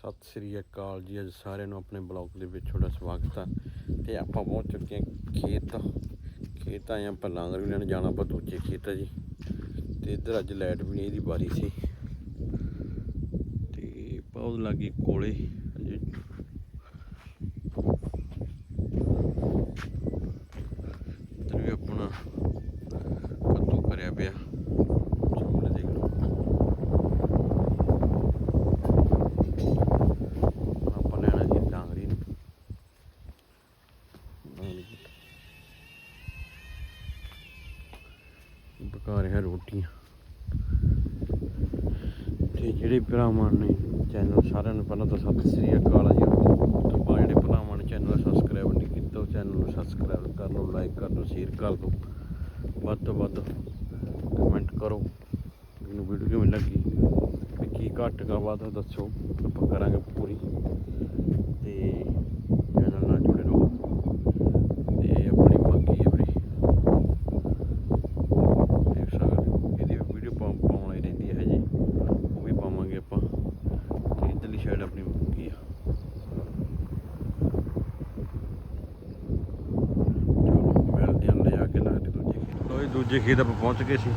ਸਤਿ ਸ੍ਰੀ ਅਕਾਲ ਜੀ। ਅੱਜ ਸਾਰਿਆਂ ਨੂੰ ਆਪਣੇ ਬਲੌਗ ਦੇ ਵਿੱਚ ਤੁਹਾਡਾ ਸਵਾਗਤ ਆ। ਤੇ ਆਪਾਂ ਪਹੁੰਚ ਚੁੱਕੇ ਹਾਂ ਖੇਤ। ਖੇਤ ਆਏ ਆਪਾਂ ਲਾਂਗਰ ਵੀ ਲੈਣ ਜਾਣਾ, ਆਪਾਂ ਦੂਜੇ ਖੇਤ ਆ ਜੀ। ਤੇ ਇੱਧਰ ਅੱਜ ਲਾਈਟ ਵੀ ਨਹੀਂ ਇਹਦੀ ਬਾਰੀ ਸੀ। ਤੇ ਬਹੁਤ ਲੱਗੀ ਕੋਲੇ ਅਜੇ ਇੱਧਰ ਵੀ ਆਪਣਾ ਕੱਦੂ ਕਰਿਆ ਪਿਆ ਸਾਹਮਣੇ ਦੇਖ ਲਓ ਆਪਾਂ ਲੈਣਾ ਜੀ ਡਾਂਗਰੀ ਨੂੰ ਪਕਾ ਰਿਹਾ ਰੋਟੀਆਂ ਤੇ ਜਿਹੜੇ ਭਰਾਵਾਂ ਨੇ ਚੈਨਲ ਸਾਰਿਆਂ ਨੂੰ ਪਹਿਲਾਂ ਤਾਂ ਸਤਿ ਸ੍ਰੀ ਅਕਾਲ ਜੀ। ਉਸ ਤੋਂ ਬਾਅਦ ਜਿਹੜੇ ਭਰਾਵਾਂ ਨੇ ਚੈਨਲ ਸਬਸਕ੍ਰਾਈਬ ਨਹੀਂ ਕੀਤਾ, ਉਹ ਚੈਨਲ ਨੂੰ ਸਬਸਕ੍ਰਾਈਬ ਕਰ ਲਓ ਲਾਈਕ ਕਰ ਲਓ ਸ਼ੇਅਰ ਕਰ ਦਿਓ ਵੱਧ ਤੋਂ ਵੱਧ ਕਮੈਂਟ ਕਰੋ। ਮੈਨੂੰ ਵੀਡੀਓ ਕਿਵੇਂ ਲੱਗੀ? ਵੀ ਕੀ ਘੱਟ ਗਾ ਵੱਧ ਦੱਸੋ। ਆਪਾਂ ਕਰਾਂਗੇ ਪੂਰੀ। ਤੇ ਚੈਨਲ ਨਾਲ ਜੁੜੇ ਰਹੋ ਤੇ ਆਪਣੀ ਬਾਕੀ ਹੈ ਵੀਰੇ ਦੇਖ ਸਕਦੇ ਹੋ ਇਹਦੀ ਵੀਡੀਓ ਪਾਉਣ ਹੀ ਰਹਿੰਦੀ ਹੈ ਜੀ ਉਹ ਵੀ ਪਾਵਾਂਗੇ ਆਪਾਂ ਤੇ ਇਧਰਲੀ ਸਾਈਡ ਆਪਣੀ ਮੁੱਕੀ ਆ ਚਲੋ ਮਿਲਦੇ ਹਾਂ ਲੈ ਆ ਕੇ ਲਾਗੇ ਦੂਜੇ ਖੇਤ ਲੋ ਜੀ ਦੂਜੇ ਖੇਤ ਆਪਾਂ ਪਹੁੰਚ ਗਏ ਸੀ।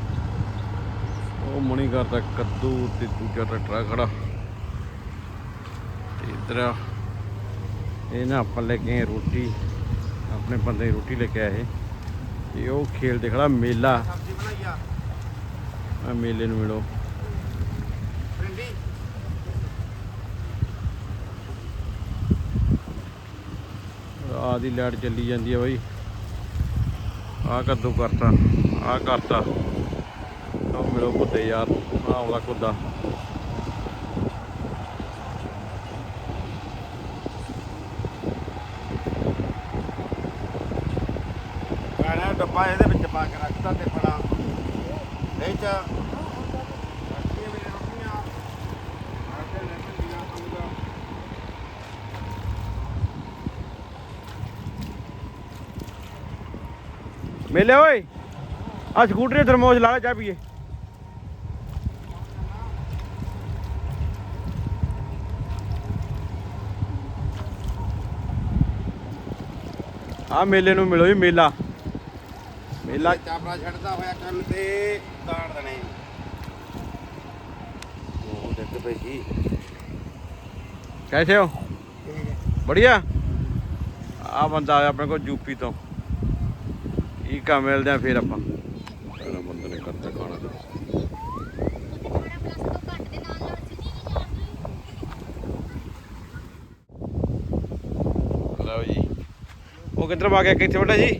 ਉਹ ਮਣੀ ਕਰਦਾ ਕੱਦੂ ਤੇ ਦੂਜਾ ਟਰੈਕਟਰ ਖੜਾ। ਤੇ ਇਧਰ ਇਹ ਨਾ ਆਪਾਂ ਲੈ ਕੇ ਆਏ ਰੋਟੀ, ਆਪਣੇ ਬੰਦੇ ਰੋਟੀ ਲੈ ਕੇ ਆਏ। ਤੇ ਉਹ ਖੇਲ ਦੇ ਖੜਾ ਮੇਲਾ। ਸਬਜ਼ੀ ਬਣਾਈ ਆ ਮੇਲੇ ਨੂੰ ਮਿਲੋ। ਭਿੰਡੀ ਆ ਦੀ ਲਾਈਟ ਚੱਲੀ ਜਾਂਦੀ ਆ ਬਾਈ। ਆ ਕੱਦੂ ਕਰਤਾ। ਆ ਕਰਤਾ। ਉਹ ਮਿਲੋ ਕੁੱਤੇ ਯਾਰ ਆ ਆਉਂਦਾ ਕੁੱਦਾ ਗਾਣਾ ਡੱਬਾ ਇਹਦੇ ਵਿੱਚ ਪਾ ਕੇ ਰੱਖਤਾ ਤੇ ਬੜਾ ਨਹੀਂ ਚ ਮੇਲੇ ਓਏ। ਆ ਸਕੂਟਰੀ ਥਰਮੋਸ ਲਾ ਲੈ ਚਾਹ ਆ ਮੇਲੇ ਨੂੰ ਮਿਲੋ ਜੀ ਮੇਲਾ। ਮੇਲਾ ਚਾਪੜਾ ਛੱਡਦਾ ਹੋਇਆ ਕੰਨ ਤੇ ਤਾੜ ਉਹ ਦੇਖ ਪਈ ਕੈਸੇ ਹੋ? ਬੜੀਆ? ਆ ਬੰਦਾ ਆਪਣੇ ਕੋਲ ਯੂਪੀ ਤੋਂ। ਈਕਾ ਮਿਲਦੇ ਆ ਫਿਰ ਆਪਾਂ। ਲਓ ਜੀ। ਉਹ ਕਿੱਧਰ ਭਾ ਗਿਆ? ਕਿੱਥੇ ਬੈਠਾ ਜੀ?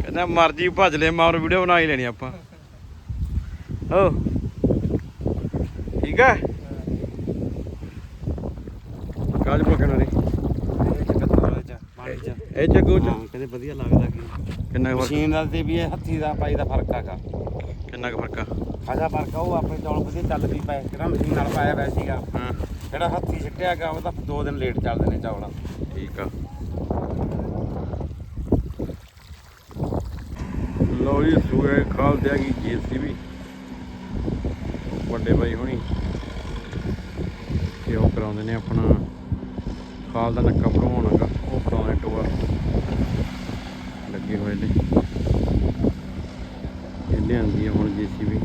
ਕਹਿੰਦਾ ਮਰਜ਼ੀ ਭੱਜ ਲੈ ਮਾਰ ਵੀਡੀਓ ਬਣਾ ਹੀ ਲੈਣੀ ਆਪਾਂ। ਹੋ ਠੀਕ ਹੈ ਕਾਜ ਪਕਣਾ ਚ ਇਹ ਚ। ਕਹਿੰਦੇ ਵਧੀਆ ਲੱਗਦਾ ਕੀ ਕਿੰਨਾ ਮਸ਼ੀਨ ਨਾਲ ਤੇ ਵੀ ਇਹ ਹੱਥੀ ਦਾ ਪਾਈ ਦਾ ਫ਼ਰਕ ਹੈਗਾ। ਕਿੰਨਾ ਕੁ ਫ਼ਰਕ ਆ? ਖਾਸਾ ਫ਼ਰਕ ਆ ਉਹ ਆਪਣੇ ਚੌਲ ਵਧੀਆ ਚੱਲਦੀ ਪਏ ਕਿਹੜਾ ਮਸ਼ੀਨ ਨਾਲ ਪਾਇਆ ਵੈ ਸੀਗਾ। ਹਾਂ। ਜਿਹੜਾ ਹੱਥੀ ਛਿੱਟਿਆ ਗਿਆ ਉਹ ਤਾਂ ਦੋ ਦਿਨ ਲੇਟ ਚੱਲਦੇ ਨੇ ਚੌਲ। ਠੀਕ ਆ। ਲੋ ਜੀ ਸੂਏ ਖਾਲ ਤੇ ਆ ਗਈ ਜੀਸੀਬੀ ਵੱਡੇ ਭਾਈ ਹੁਣੀ। ਤੇ ਉਹ ਕਰਾਉਂਦੇ ਨੇ ਆਪਣਾ ਖਾਲ ਦਾ ਨੱਕਾ ਭਰਵਾਉਣਾਗਾ ਉਹ ਕਰਾਉਂਦੇ ਟੋਆ ਲੱਗੇ ਹੋਏ ਨੇ। ਲਿਆਂਦੀ ਆ ਹੁਣ ਜੀਸੀਬੀ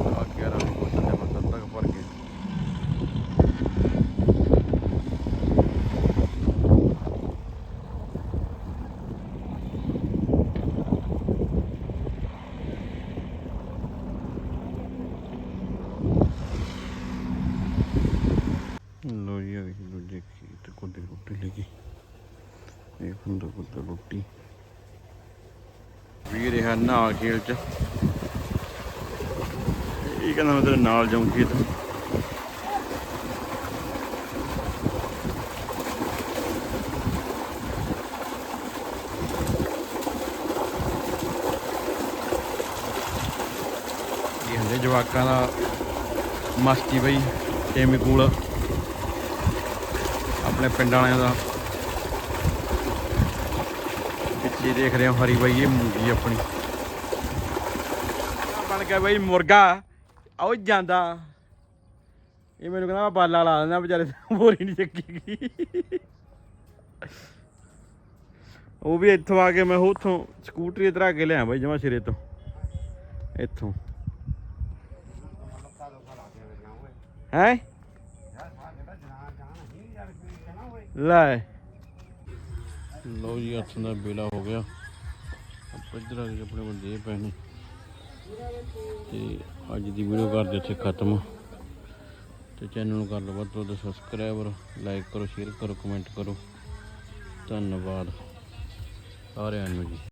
ਆ 11 ਨੂੰ ਕੁਛ ਜਮਾ ਤੱਕ ਭਰ ਕੇ। ਲੋ ਜੀ ਆ ਗਈ ਦੂਜੇ ਖੇਤ ਕੁੱਦੇ ਰੋਟੀ ਲੈ ਇਹ ਹੁੰਦਾ ਕੁੱਦਾ ਰੋਟੀ। ਵੀ ਰਿਹਾ ਨਾਲ ਖੇਲ ਚ। ਇਹ ਕਹਿੰਦਾ ਮੈਂ ਤੇਰੇ ਨਾਲ ਜਾਊਂ ਖੇਤ। ਇਹ ਹੁੰਦੇ ਜਵਾਕਾਂ ਦਾ ਮਸਤੀ ਬਈ, ਟੇਮੀ ਕੂਲ। ਆਪਣੇ ਪਿੰਡ ਵਾਲਿਆਂ ਦਾ ਪਿੱਛੇ ਦੇਖ ਰਹੇ ਹੋ ਹਰੀ ਬਾਈ, ਇਹ ਮੂੰਗੀ ਆਪਣੀ। ਬਣ ਗਿਆ ਬਈ ਮੁਰਗਾ। ਉਹ ਜਾਂਦਾ। ਇਹ ਮੈਨੂੰ ਕਹਿੰਦਾ ਮੈਂ ਬਾਲਾ ਲਾ ਦਿੰਦਾ, ਵਿਚਾਰੇ ਬੋਰੀ ਨਹੀਂ ਚੱਕੀ ਉਹ ਵੀ ਇੱਥੋਂ ਆ ਕੇ ਮੈਂ ਉੱਥੋਂ ਸਕੂਟਰੀ ਇਧਰ ਆ ਕੇ ਲਿਆ ਬਾਈ ਜਮਾ ਸਿਰੇ ਤੋਂ। ਇੱਥੋਂ। ਲੱਤਾਂ ਹੈ? ਲੈ। ਲਓ ਜੀ, ਹੱਥ ਦਾ ਬੇਲਾ ਹੋ ਗਿਆ। ਆਪਾਂ ਇੱਧਰ ਆ ਕੇ ਆਪਣੇ ਬੰਦੇ ਪੈਣੇ ਤੇ ਅੱਜ ਦੀ ਵੀਡੀਓ ਕਰਦੇ ਇੱਥੇ ਖਤਮ। ਤੇ ਚੈਨਲ ਨੂੰ ਕਰ ਲਓ ਵੱਧ ਤੋਂ ਵੱਧ ਸਬਸਕ੍ਰਾਈਬਰ ਲਾਈਕ ਕਰੋ ਸ਼ੇਅਰ ਕਰੋ ਕਮੈਂਟ ਕਰੋ। ਧੰਨਵਾਦ। ਸਾਰਿਆਂ ਨੂੰ ਜੀ।